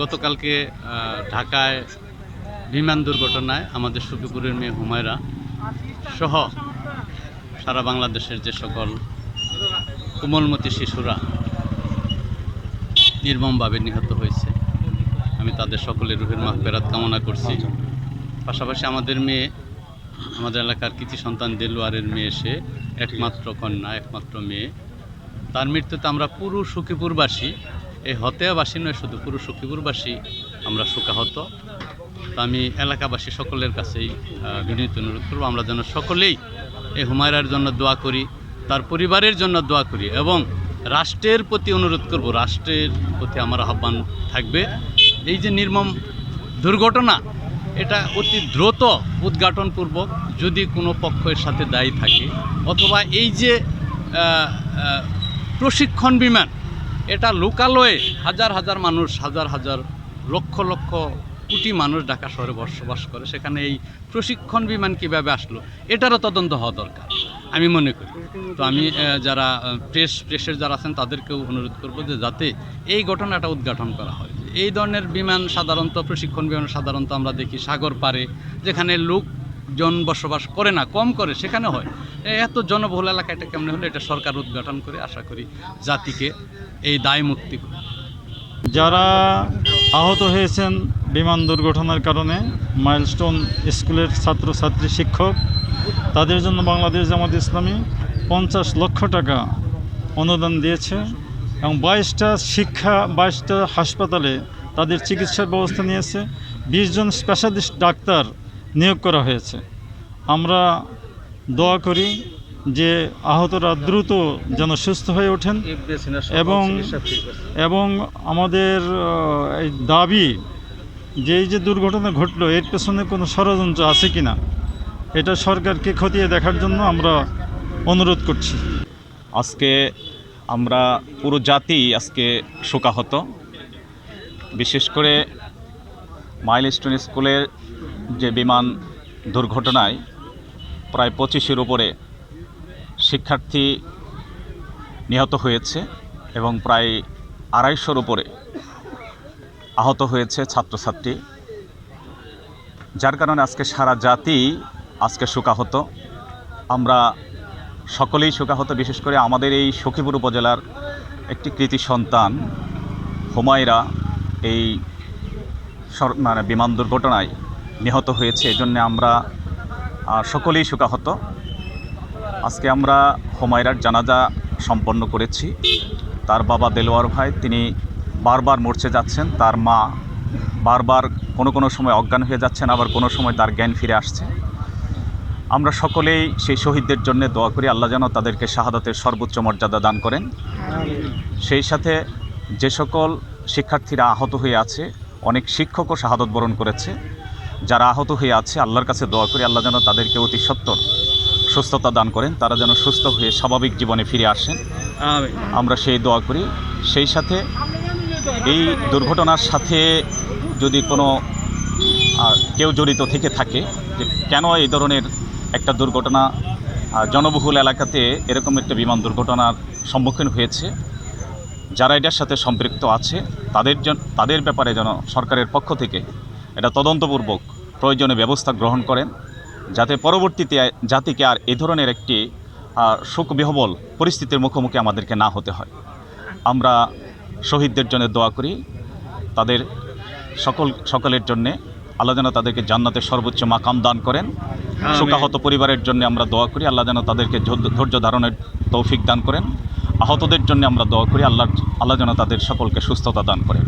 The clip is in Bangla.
গতকালকে ঢাকায় বিমান দুর্ঘটনায় আমাদের সুখীপুরের মেয়ে হুমায়রা সহ সারা বাংলাদেশের যে সকল কোমলমতি শিশুরা নির্মমভাবে নিহত হয়েছে, আমি তাদের সকলের রুহের মাহফেরাত কামনা করছি। পাশাপাশি আমাদের মেয়ে, আমাদের এলাকার কৃতি সন্তান দেলোয়ারের মেয়ে, সে একমাত্র কন্যা, একমাত্র মেয়ে। তার মৃত্যুতে আমরা পুরো সুখীপুরবাসী এই হতেয়াবাসী নয়, শুধু পুরো সুখীপুরবাসী আমরা শোকাহত তো আমি এলাকাবাসী সকলের কাছেই বিনীত অনুরোধ করব, আমরা যেন সকলেই এই হুমায়রার জন্য দোয়া করি, তার পরিবারের জন্য দোয়া করি এবং রাষ্ট্রের প্রতি অনুরোধ করব, রাষ্ট্রের প্রতি আমার আহ্বান থাকবে। এই যে নির্মম দুর্ঘটনা, এটা অতি দ্রুত উদ্ঘাটনপূর্বক যদি কোনো পক্ষের সাথে দায়ী থাকে, অথবা এই যে প্রশিক্ষণ বিমান এটা লোকালয়ে হাজার হাজার মানুষ, হাজার হাজার লক্ষ লক্ষ কোটি মানুষ ঢাকা শহরে বসবাস করে। সেখানে এই প্রশিক্ষণ বিমান কীভাবে আসলো, এটারও তদন্ত হওয়া দরকার, আমি মনে করি। তো আমি যারা প্রেস, প্রেসের যারা আছেন, তাদেরকেও অনুরোধ করব যে যাতে এই ঘটনাটা উদ্ঘাটন করা হয়। এই ধরনের বিমান সাধারণত, প্রশিক্ষণ বিমান সাধারণত আমরা দেখি সাগর পারে যেখানে লোকজন বসবাস করে না, কম করে, সেখানে হয়। এত জনবহুল এলাকা এটা কেমন হলো? এটা সরকার উদ্ঘাটন করে আশা করি জাতিকে এই দায় মুক্তি যারা আহত হয়েছেন বিমান দুর্ঘটনার কারণে, মাইলস্টোন স্কুলের ছাত্রছাত্রী শিক্ষক, তাদের জন্য বাংলাদেশ জামাত ইসলামী পঞ্চাশ লক্ষ টাকা অনুদান দিয়েছে এবং বাইশটা শিক্ষা, বাইশটা হাসপাতালে তাদের চিকিৎসার ব্যবস্থা নিয়েছে। বিশজন স্পেশালিস্ট ডাক্তার নিয়োগ করা হয়েছে। আমরা দোয়া করি যে আহতরা দ্রুত যেন সুস্থ হয়ে ওঠেন এবং এবং আমাদের এই দাবি যে এই যে দুর্ঘটনা ঘটলো, এর পেছনে কোনো ষড়যন্ত্র আছে কি না এটা সরকারকে খতিয়ে দেখার জন্য আমরা অনুরোধ করছি। আজকে আমরা পুরো জাতি আজকে শোকাহত। বিশেষ করে মাইলস্টোন স্কুলের যে বিমান দুর্ঘটনায় প্রায় পঁচিশের উপরে শিক্ষার্থী নিহত হয়েছে এবং প্রায় আড়াইশোর উপরে আহত হয়েছে ছাত্রছাত্রী। যার কারণে আজকে সারা জাতি আজকে শোকাহত। আমরা সকলেই শোকাহত, বিশেষ করে আমাদের এই সখীপুর উপজেলার একটি কৃতি সন্তান হুমায়রা এই মানে বিমান দুর্ঘটনায় নিহত হয়েছে, এজন্য আমরা সকলেই শোকাহত। আজকে আমরা হুমায়রার জানাজা সম্পন্ন করেছি। তার বাবা দেলোয়ার ভাই, তিনি বারবার মরছে যাচ্ছেন, তার মা বারবার কোনো কোনো সময় অজ্ঞান হয়ে যাচ্ছেন, আবার কোনো সময় তার জ্ঞান ফিরে আসছে। আমরা সকলেই সেই শহীদদের জন্য দোয়া করি, আল্লাহ যেন তাদেরকে শাহাদাতের সর্বোচ্চ মর্যাদা দান করেন। সেই সাথে যে সকল শিক্ষার্থীরা আহত হয়ে আছে, অনেক শিক্ষকও শাহাদত বরণ করেছে। যারা আহত হয়ে আছে আল্লাহর কাছে দোয়া করি আল্লাহ যেন তাদেরকে অতি সত্তর সুস্থতা দান করেন তারা যেন সুস্থ হয়ে স্বাভাবিক জীবনে ফিরে আসেন। আমরা সেই দোয়া করি। সেই সাথে এই দুর্ঘটনার সাথে যদি কোনো কেউ জড়িত থেকে থাকে যে কেন এই ধরনের একটা দুর্ঘটনা জনবহুল এলাকাতে এরকম একটা বিমান দুর্ঘটনার সম্মুখীন হয়েছে যারা এটার সাথে সম্পৃক্ত আছে তাদের তাদের ব্যাপারে যেন সরকারের পক্ষ থেকে এটা তদন্তপূর্বক প্রয়োজনীয় ব্যবস্থা গ্রহণ করেন যাতে পরবর্তীতে জাতিকে আর এ ধরনের একটি শোকবিহবল পরিস্থিতির মুখোমুখি আমাদেরকে না হতে হয়। আমরা শহীদদের জন্য দোয়া করি। তাদের সকল সকলের জন্যে আল্লাহ যেন তাদেরকে জান্নাতের সর্বোচ্চ মাকাম দান করেন। শোকাহত পরিবারের জন্য আমরা দোয়া করি। আল্লাহ যেন তাদেরকে ধৈর্য- ধৈর্য ধারণের তৌফিক দান করেন। আহতদের জন্য আমরা দোয়া করি। আল্লাহ আল্লাহ যেন তাদের সকলকে সুস্থতা দান করেন।